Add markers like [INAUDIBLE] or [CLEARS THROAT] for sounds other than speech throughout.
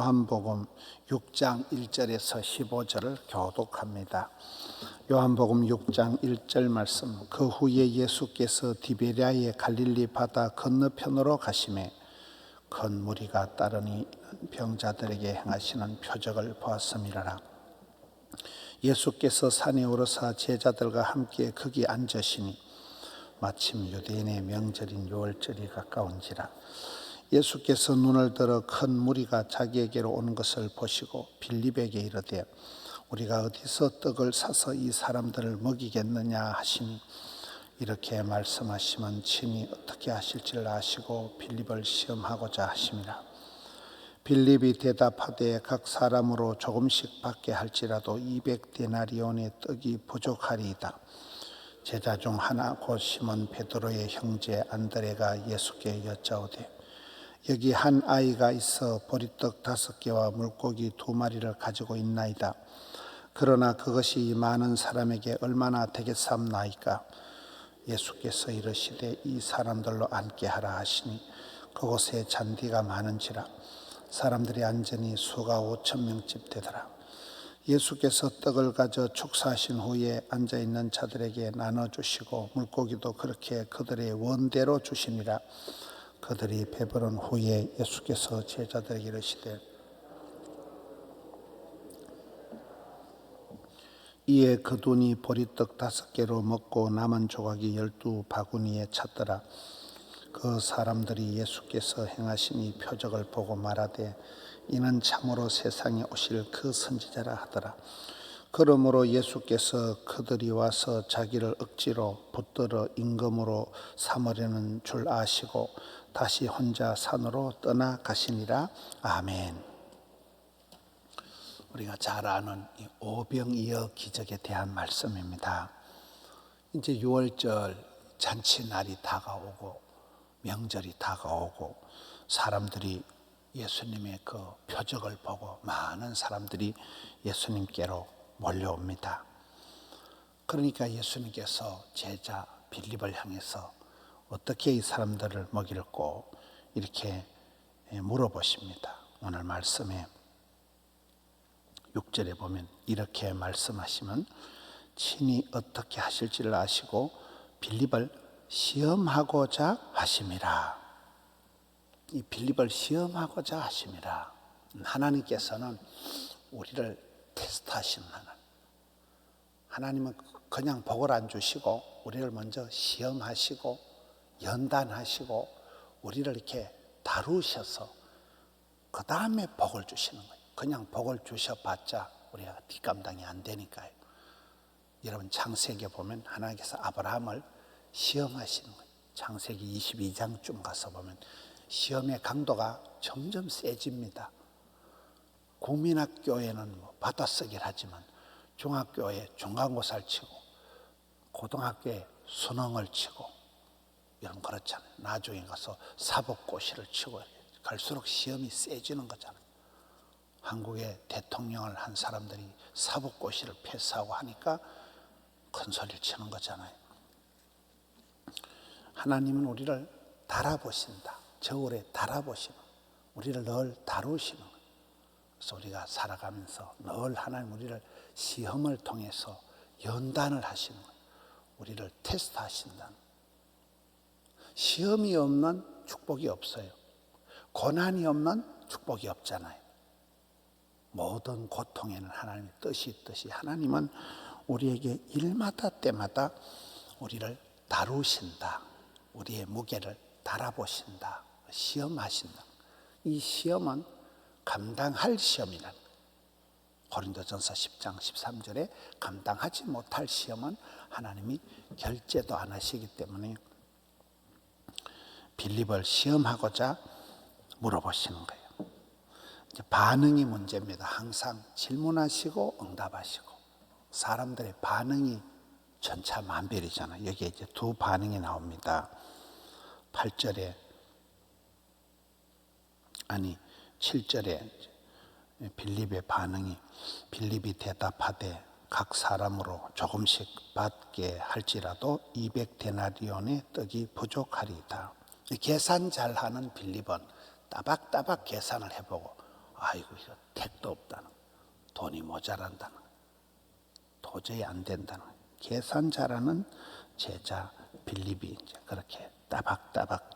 요한복음 6장 1절에서 15절을 교독합니다. 요한복음 6장 1절 말씀 그 후에 예수께서 디베리아의 갈릴리 바다 건너편으로 가심에 큰 무리가 따르니 병자들에게 행하시는 표적을 보았음이라라. 예수께서 산에 오르사 제자들과 함께 거기 앉으시니 마침 유대인의 명절인 유월절이 가까운지라 예수께서 눈을 들어 큰 무리가 자기에게로 오는 것을 보시고 빌립에게 이르되 우리가 어디서 떡을 사서 이 사람들을 먹이겠느냐 하시니 이렇게 말씀하시면 친히 어떻게 하실지를 아시고 빌립을 시험하고자 하심이라 빌립이 대답하되 각 사람으로 조금씩 받게 할지라도 200데나리온의 떡이 부족하리이다. 제자 중 하나 곧 시몬 베드로의 형제 안드레가 예수께 여짜오되 여기 한 아이가 있어 보리떡 다섯 개와 물고기 두 마리를 가지고 있나이다. 그러나 그것이 많은 사람에게 얼마나 되겠삼나이까? 예수께서 이르시되 이 사람들로 앉게 하라 하시니 그곳에 잔디가 많은지라 사람들이 앉으니 수가 오천 명쯤 되더라. 예수께서 떡을 가져 축사하신 후에 앉아 있는 자들에게 나눠 주시고 물고기도 그렇게 그들의 원대로 주시니라. 그들이 배부른 후에 예수께서 제자들에게 이르시되 이에 그 돈이 보리떡 다섯 개로 먹고 남은 조각이 열두 바구니에 찼더라. 그 사람들이 예수께서 행하신 이 표적을 보고 말하되 이는 참으로 세상에 오실 그 선지자라 하더라. 그러므로 예수께서 그들이 와서 자기를 억지로 붙들어 임금으로 삼으려는 줄 아시고 다시 혼자 산으로 떠나가시니라. 아멘. 우리가 잘 아는 이 오병이어 기적에 대한 말씀입니다. 이제 6월절 잔치날이 다가오고 명절이 다가오고 사람들이 예수님의 그 표적을 보고 많은 사람들이 예수님께로 몰려옵니다. 그러니까 예수님께서 제자 빌립을 향해서 어떻게 이 사람들을 먹일고 이렇게 물어보십니다. 오늘 말씀에 6절에 보면 이렇게 말씀하시면 친히 어떻게 하실지를 아시고 빌립을 시험하고자 하심이라. 이 빌립을 시험하고자 하심이라. 하나님께서는 우리를 테스트하시는 하나님. 하나님은 그냥 복을 안 주시고 우리를 먼저 시험하시고 연단하시고 우리를 이렇게 다루셔서 그 다음에 복을 주시는 거예요. 그냥 복을 주셔봤자 우리가 뒷감당이 안 되니까요. 여러분 창세기에 보면 하나님께서 아브라함을 시험하시는 거예요. 창세기 22장쯤 가서 보면 시험의 강도가 점점 세집니다. 국민학교에는 뭐 받아쓰기를 하지만 중학교에 중간고사를 치고 고등학교에 수능을 치고 여러분 그렇잖아요. 나중에 가서 사법고시를 치고 갈수록 시험이 세지는 거잖아요. 한국의 대통령을 한 사람들이 사법고시를 패스하고 하니까 큰 소리를 치는 거잖아요. 하나님은 우리를 달아보신다. 저울에 달아보시는 우리를 늘 다루시는 그래서 우리가 살아가면서 늘 하나님 우리를 시험을 통해서 연단을 하시는 우리를 테스트하신다는 시험이 없는 축복이 없어요. 고난이 없는 축복이 없잖아요. 모든 고통에는 하나님의 뜻이 있듯이 하나님은 우리에게 일마다 때마다 우리를 다루신다. 우리의 무게를 달아보신다. 시험하신다. 이 시험은 감당할 시험이란 고린도전서 10장 13절에 감당하지 못할 시험은 하나님이 결제도 안 하시기 때문에 빌립을 시험하고자 물어보시는 거예요. 반응이 문제입니다. 항상 질문하시고 응답하시고 사람들의 반응이 전차만별이잖아요. 여기에 이제 두 반응이 나옵니다. 8절에 아니 7절에 빌립의 반응이 빌립이 대답하되 각 사람으로 조금씩 받게 할지라도 200 데나리온의 떡이 부족하리이다. 계산 잘하는 빌립은 따박따박 계산을 해보고 아이고 이거 택도 없다는 거. 돈이 모자란다는 거. 도저히 안 된다는 거. 계산 잘하는 제자 빌립이 이제 그렇게 따박따박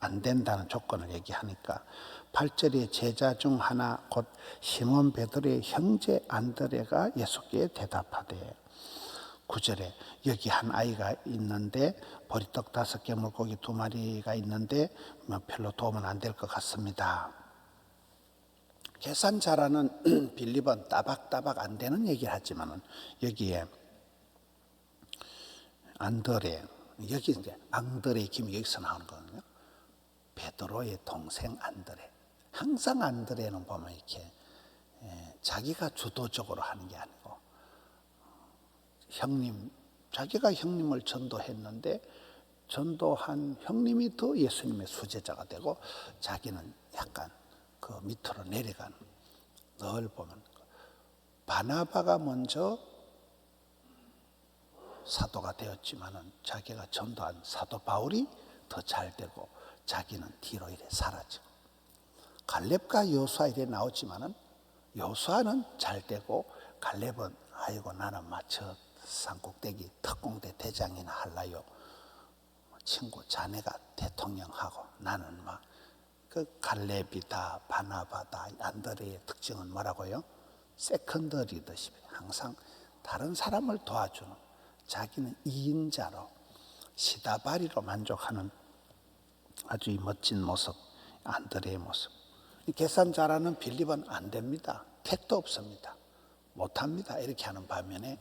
안 된다는 조건을 얘기하니까 8절에 제자 중 하나 곧 시몬 베드로의 형제 안드레가 예수께 대답하되 9절에 여기 한 아이가 있는데 보리떡 다섯 개 물고기 두 마리가 있는데 뭐 별로 도움은 안 될 것 같습니다. 계산 잘하는 [CLEARS THROAT] 빌립은 따박따박 안 되는 얘기를 하지만은 여기에 안드레 여기 이제 앙드레 김이 여기서 나오는 거거든요. 베드로의 동생 안드레. 항상 안드레는 보면 이렇게 예, 자기가 주도적으로 하는 게 아니고 형님 자기가 형님을 전도했는데 전도한 형님이 더 예수님의 수제자가 되고 자기는 약간 그 밑으로 내려가는 늘 보면 바나바가 먼저 사도가 되었지만은 자기가 전도한 사도 바울이 더 잘 되고 자기는 뒤로 이래 사라지고. 갈렙과 여수아 이래 나오지만은 여수아는 잘 되고 갈렙은 아이고 나는 마쳐 산꼭대기 특공대 대장이나 할라요. 친구 자네가 대통령하고 나는 막 그 갈렙이다 바나바다 안드레의 특징은 뭐라고요? 세컨더 리더십 항상 다른 사람을 도와주는 자기는 이인자로 시다바리로 만족하는 아주 이 멋진 모습 안드레의 모습. 이 계산 잘하는 빌립은 안 됩니다. 택도 없습니다. 못합니다. 이렇게 하는 반면에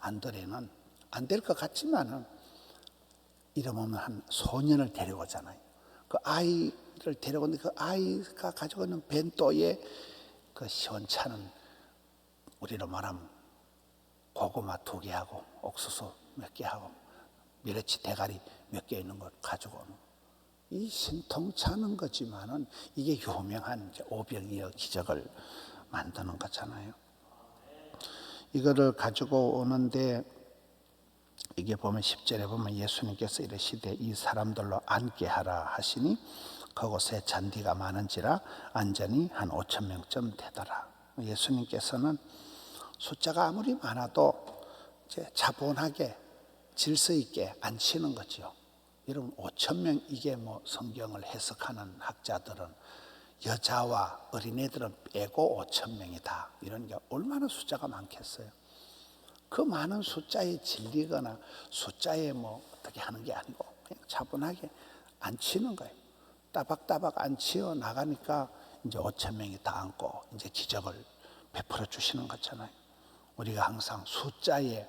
안드레는 안 될 것 같지만은 이름 없는 한 소년을 데려오잖아요. 그 아이를 데려오는데 그 아이가 가지고 있는 벤또에 그 시원찮은 우리로 말하면 고구마 두 개하고 옥수수 몇 개하고 멸치 대가리 몇 개 있는 걸 가지고 오는 이 신통찮은 거지만은 이게 유명한 오병이어 기적을 만드는 거잖아요. 이거를 가지고 오는데 이게 보면 10절에 보면 예수님께서 이르시되 이 사람들로 앉게 하라 하시니 그곳에 잔디가 많은지라 안전이 한 5천 명쯤 되더라. 예수님께서는 숫자가 아무리 많아도 이제 차분하게 질서 있게 앉히는 거죠. 여러분 5천 명 이게 뭐 성경을 해석하는 학자들은 여자와 어린애들은 빼고 5천 명이다. 이런 게 얼마나 숫자가 많겠어요. 그 많은 숫자에 질리거나 숫자에 뭐 어떻게 하는 게 아니고 그냥 차분하게 앉히는 거예요. 따박따박 앉히어 나가니까 이제 5천 명이 다 앉고 이제 기적을 베풀어 주시는 거잖아요. 우리가 항상 숫자에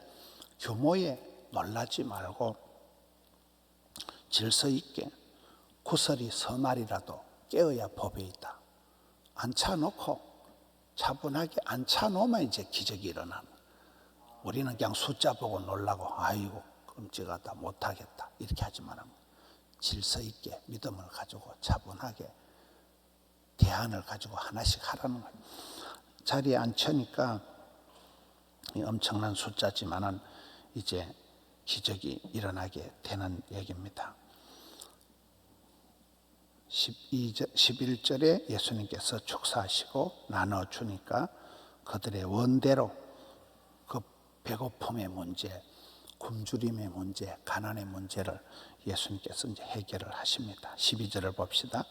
규모에 놀라지 말고 질서 있게 구설이 서말이라도 깨어야 법에 있다. 앉혀놓고 차분하게 앉혀놓으면 이제 기적이 일어나는 우리는 그냥 숫자 보고 놀라고 아이고 끔찍하다 못하겠다 이렇게 하지 말고 질서 있게 믿음을 가지고 차분하게 대안을 가지고 하나씩 하라는 거예요. 자리에 앉혀니까 엄청난 숫자지만은 이제 기적이 일어나게 되는 얘기입니다. 12절, 11절에 예수님께서 축사하시고 나눠주니까 그들의 원대로 그 배고픔의 문제, 굶주림의 문제, 가난의 문제를 예수님께서 이제 해결을 하십니다. 12절을 봅시다.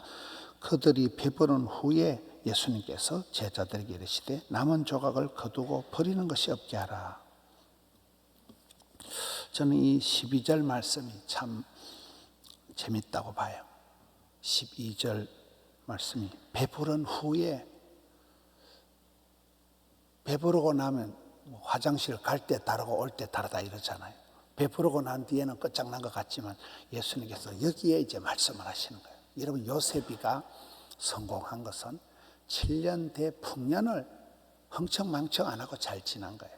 그들이 배부른 후에 예수님께서 제자들에게 이르시되 남은 조각을 거두고 버리는 것이 없게 하라. 저는 이 12절 말씀이 참 재밌다고 봐요. 12절 말씀이 배부른 후에 배부르고 나면 뭐 화장실 갈 때 다르고 올 때 다르다 이러잖아요. 배부르고 난 뒤에는 끝장난 것 같지만 예수님께서 여기에 이제 말씀을 하시는 거예요. 여러분 요셉이가 성공한 것은 7년 대 풍년을 흥청망청 안 하고 잘 지난 거예요.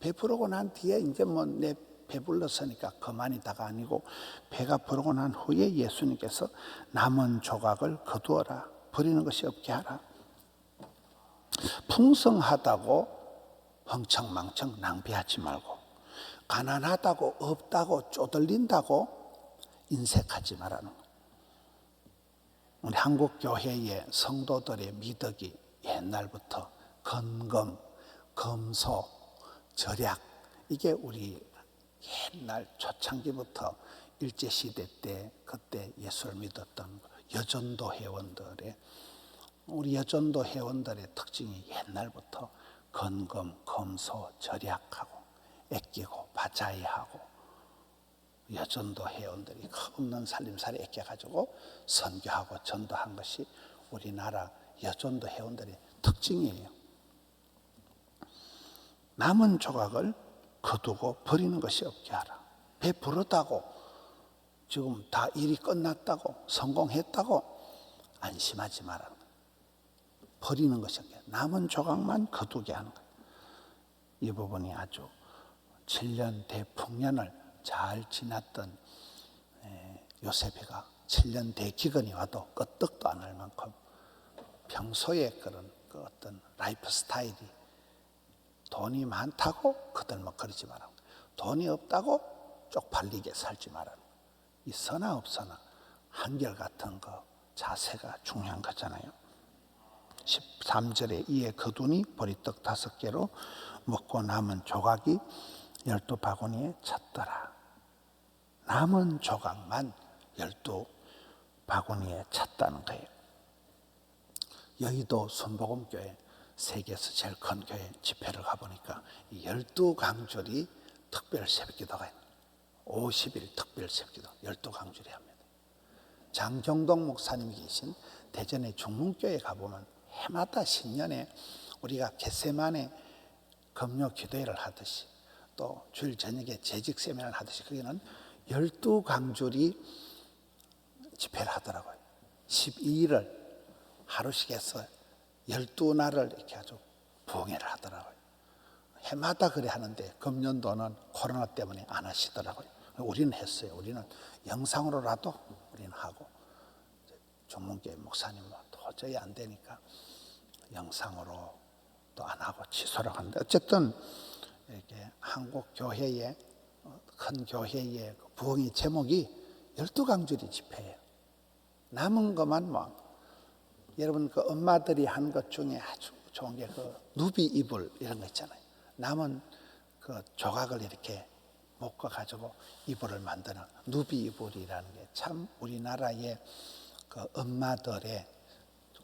배부르고 난 뒤에 이제 뭐 내 배불렀으니까 그만이다가 아니고 배가 부르고 난 후에 예수님께서 남은 조각을 거두어라 버리는 것이 없게 하라 풍성하다고 흥청망청 낭비하지 말고 가난하다고 없다고 쪼들린다고 인색하지 말라는. 우리 한국 교회의 성도들의 미덕이 옛날부터 건금, 검소, 절약 이게 우리 옛날 초창기부터 일제 시대 때 그때 예수를 믿었던 여전도 회원들의 우리 여전도 회원들의 특징이 옛날부터 건금, 검소, 절약하고 애끼고 바자이하고 여전도 회원들이 없는 살림살이 애껴가지고 선교하고 전도한 것이 우리나라 여전도 회원들의 특징이에요. 남은 조각을 거두고 버리는 것이 없게 하라. 배부르다고 지금 다 일이 끝났다고 성공했다고 안심하지 말라. 버리는 것이 없게 남은 조각만 거두게 하는 거예요. 이 부분이 아주 7년 대풍년을 잘 지났던 에, 요셉이가 7년 대기근이 와도 끄떡도 안 할 만큼 평소에 그런 그 어떤 라이프 스타일이 돈이 많다고 거들먹거리지 마라. 돈이 없다고 쪽팔리게 살지 마라. 있으나 없으나 한결같은 그 자세가 중요한 거잖아요. 13절에 이에 거두니 보리떡 다섯 개로 먹고 남은 조각이 열두 바구니에 찼더라. 남은 조각만 열두 바구니에 찼다는 거예요. 여의도 순복음교회 세계에서 제일 큰 교회 집회를 가보니까 이 열두 강줄이 특별 새벽 기도가 있는 50일 특별 새벽 기도 열두 강줄이 합니다. 장정동 목사님이 계신 대전의 중문교회 가보면 해마다 신년에 우리가 겟세만의 금요 기도회를 하듯이 또 주일 저녁에 재직 세미나를 하듯이 거기는 열두 강줄이 집회를 하더라고요. 12일을 하루씩 해서 열두 날을 이렇게 아주 부흥회를 하더라고요. 해마다 그래 하는데 금년도는 코로나 때문에 안 하시더라고요. 우리는 했어요. 우리는 영상으로라도 우리는 하고 전문계 목사님은 도저히 안 되니까 영상으로 또 안 하고 취소를 하는데 어쨌든 이렇게 한국 교회의 어, 큰 교회의 그 부흥의 제목이 열두 강줄이 집회예요. 남은 것만 뭐 여러분 그 엄마들이 한 것 중에 아주 좋은 게 그 누비 이불 이런 거 있잖아요. 남은 그 조각을 이렇게 묶어 가지고 이불을 만드는 누비 이불이라는 게 참 우리나라의 그 엄마들의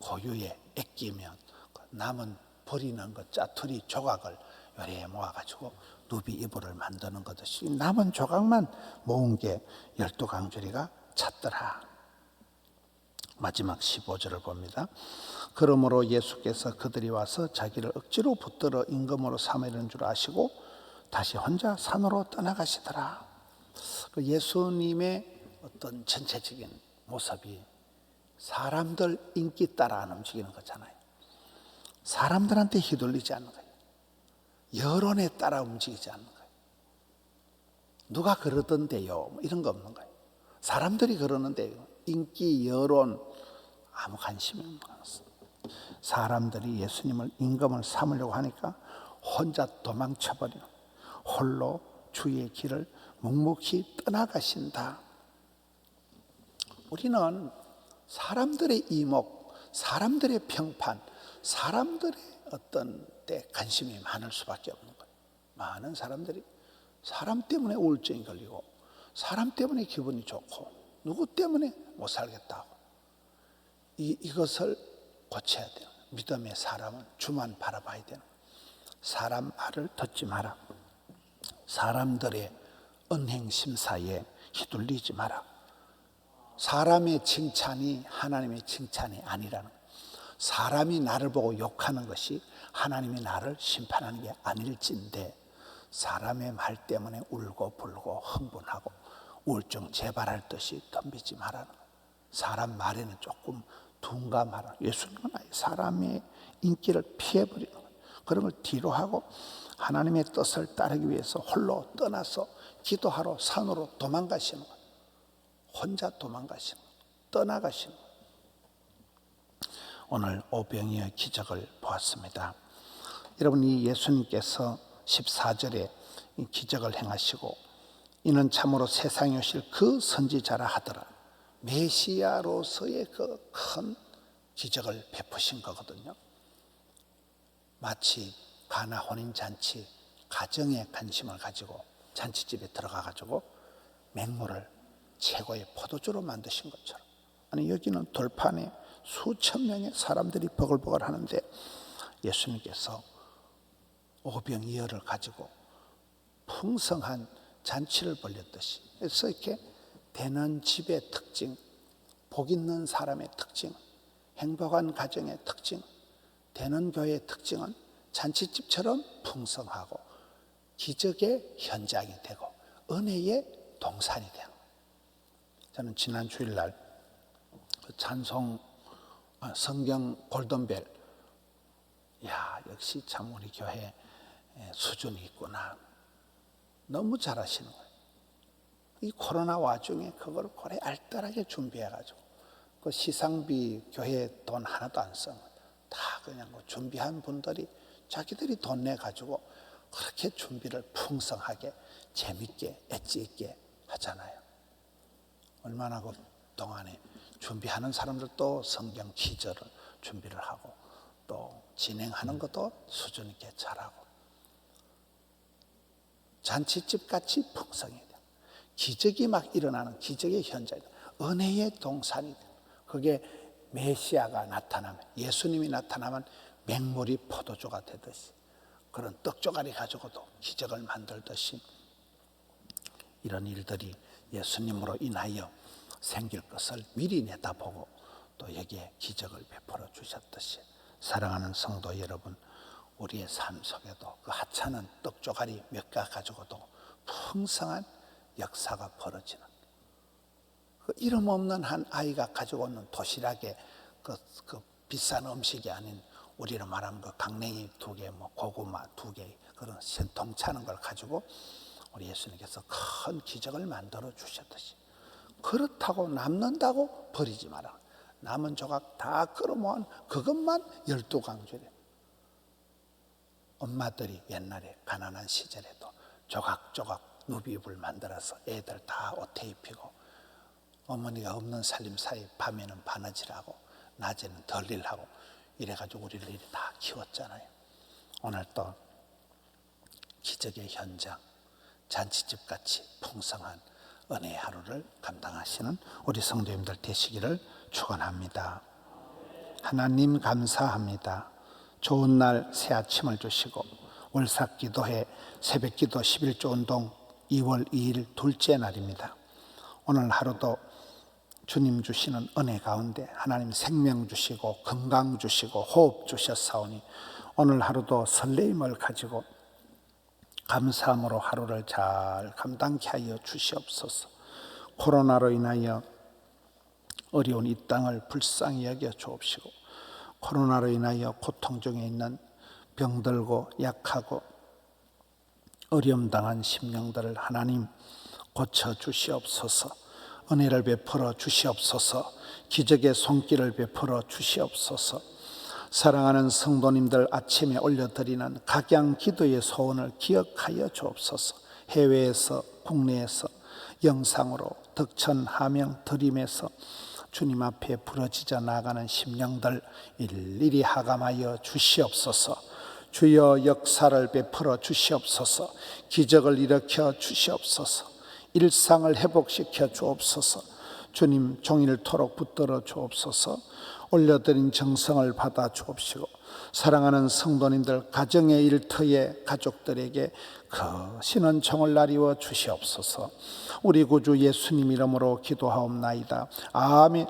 고유의 애끼면 그 남은 버리는 것 짜투리 조각을 요래 모아가지고 누비 이불을 만드는 것이 남은 조각만 모은 게 열두 강줄이가 찼더라. 마지막 15절을 봅니다. 그러므로 예수께서 그들이 와서 자기를 억지로 붙들어 임금으로 삼으려는 줄 아시고 다시 혼자 산으로 떠나가시더라. 그 예수님의 어떤 전체적인 모습이 사람들 인기 따라 안 움직이는 거잖아요. 사람들한테 휘둘리지 않는 거예요. 여론에 따라 움직이지 않는 거예요. 누가 그러던데요? 뭐 이런 거 없는 거예요. 사람들이 그러는데 인기, 여론 아무 관심이 거예요. 사람들이 예수님을 임금을 삼으려고 하니까 혼자 도망쳐버리는 홀로 주의 길을 묵묵히 떠나가신다. 우리는 사람들의 이목, 사람들의 평판, 사람들의 어떤 때 관심이 많을 수밖에 없는 거예요. 많은 사람들이 사람 때문에 우울증이 걸리고 사람 때문에 기분이 좋고 누구 때문에 못 살겠다고 이, 이것을 고쳐야 돼요. 믿음의 사람은 주만 바라봐야 되는. 사람 말을 듣지 마라. 사람들의 은행 심사에 휘둘리지 마라. 사람의 칭찬이 하나님의 칭찬이 아니라는. 사람이 나를 보고 욕하는 것이 하나님이 나를 심판하는 게 아닐진데 사람의 말 때문에 울고 불고 흥분하고 우울증 재발할 듯이 덤비지 말라는. 사람 말에는 조금 둔감하라. 예수님은 아예 사람의 인기를 피해버리는. 그런 걸 뒤로 하고 하나님의 뜻을 따르기 위해서 홀로 떠나서 기도하러 산으로 도망가시는 거예요. 혼자 도망가시는 거예요. 떠나가시는 거예요. 오늘 오병이의 기적을 보았습니다. 여러분 이 예수님께서 14절에 기적을 행하시고 이는 참으로 세상에 오실 그 선지자라 하더라. 메시아로서의 그 큰 기적을 베푸신 거거든요. 마치 가나 혼인 잔치 가정에 관심을 가지고 잔치집에 들어가 가지고 맹물을 최고의 포도주로 만드신 것처럼 아니 여기는 돌판에 수천 명의 사람들이 버글버글 하는데 예수님께서 오병이어를 가지고 풍성한 잔치를 벌렸듯이 그래서 이렇게 되는 집의 특징, 복 있는 사람의 특징, 행복한 가정의 특징, 되는 교회의 특징은 잔치집처럼 풍성하고 기적의 현장이 되고 은혜의 동산이 되는. 저는 지난 주일날 그 찬송 아, 성경 골든벨 야 역시 참 우리 교회 수준이 있구나 너무 잘하시는 거예요. 이 코로나 와중에 그걸 고래 알뜰하게 준비해가지고 그 시상비 교회 돈 하나도 안 써요. 다 그냥 그 준비한 분들이 자기들이 돈 내 가지고 그렇게 준비를 풍성하게 재밌게 엣지 있게 하잖아요. 얼마나 그 동안에 준비하는 사람들도 성경 기절을 준비를 하고 또 진행하는 것도 수준 있게 잘하고 잔치집 같이 풍성해야 돼. 기적이 막 일어나는 기적의 현장이다. 은혜의 동산이 돼. 그게 메시아가 나타나면 예수님이 나타나면 맹물이 포도주가 되듯이 그런 떡조가리 가지고도 기적을 만들듯이 이런 일들이 예수님으로 인하여 생길 것을 미리 내다보고 또 여기에 기적을 베풀어 주셨듯이 사랑하는 성도 여러분 우리의 삶 속에도 그 하찮은 떡 조가리 몇가 가지고도 풍성한 역사가 벌어지는 그 이름 없는 한 아이가 가지고 오는 도시락에 그, 그 비싼 음식이 아닌 우리로 말하면 그 강냉이 두 개, 뭐 고구마 두 개, 그런 신통 차는 걸 가지고 우리 예수님께서 큰 기적을 만들어 주셨듯이 그렇다고 남는다고 버리지 마라. 남은 조각 다 끌어모은 그것만 열두 강조래. 엄마들이 옛날에 가난한 시절에도 조각조각 누비입을 만들어서 애들 다 옷에 입히고 어머니가 없는 살림 사이 밤에는 바느질하고 낮에는 덜일하고 이래가지고 우리를 이리 다 키웠잖아요. 오늘 또 기적의 현장, 잔치집 같이 풍성한 은혜의 하루를 감당하시는 우리 성도님들 되시기를 축원합니다. 하나님 감사합니다. 좋은 날 새 아침을 주시고 월삭 기도회 새벽 기도 11조 운동 2월 2일 둘째 날입니다. 오늘 하루도 주님 주시는 은혜 가운데 하나님 생명 주시고 건강 주시고 호흡 주셨사오니 오늘 하루도 설레임을 가지고 감사함으로 하루를 잘 감당케 하여 주시옵소서. 코로나로 인하여 어려운 이 땅을 불쌍히 여겨 주옵시고 코로나로 인하여 고통 중에 있는 병들고 약하고 어려움 당한 심령들을 하나님 고쳐 주시옵소서. 은혜를 베풀어 주시옵소서. 기적의 손길을 베풀어 주시옵소서. 사랑하는 성도님들 아침에 올려드리는 각양 기도의 소원을 기억하여 주옵소서. 해외에서 국내에서 영상으로 덕천 하명 드림에서 주님 앞에 부러지자 나가는 심령들 일일이 하감하여 주시옵소서. 주여 역사를 베풀어 주시옵소서. 기적을 일으켜 주시옵소서. 일상을 회복시켜 주옵소서. 주님 종일토록 붙들어 주옵소서. 올려드린 정성을 받아 주옵시고 사랑하는 성도님들 가정의 일터에 가족들에게 그 신은 정을 나리워 주시옵소서. 우리 구주 예수님 이름으로 기도하옵나이다. 아멘.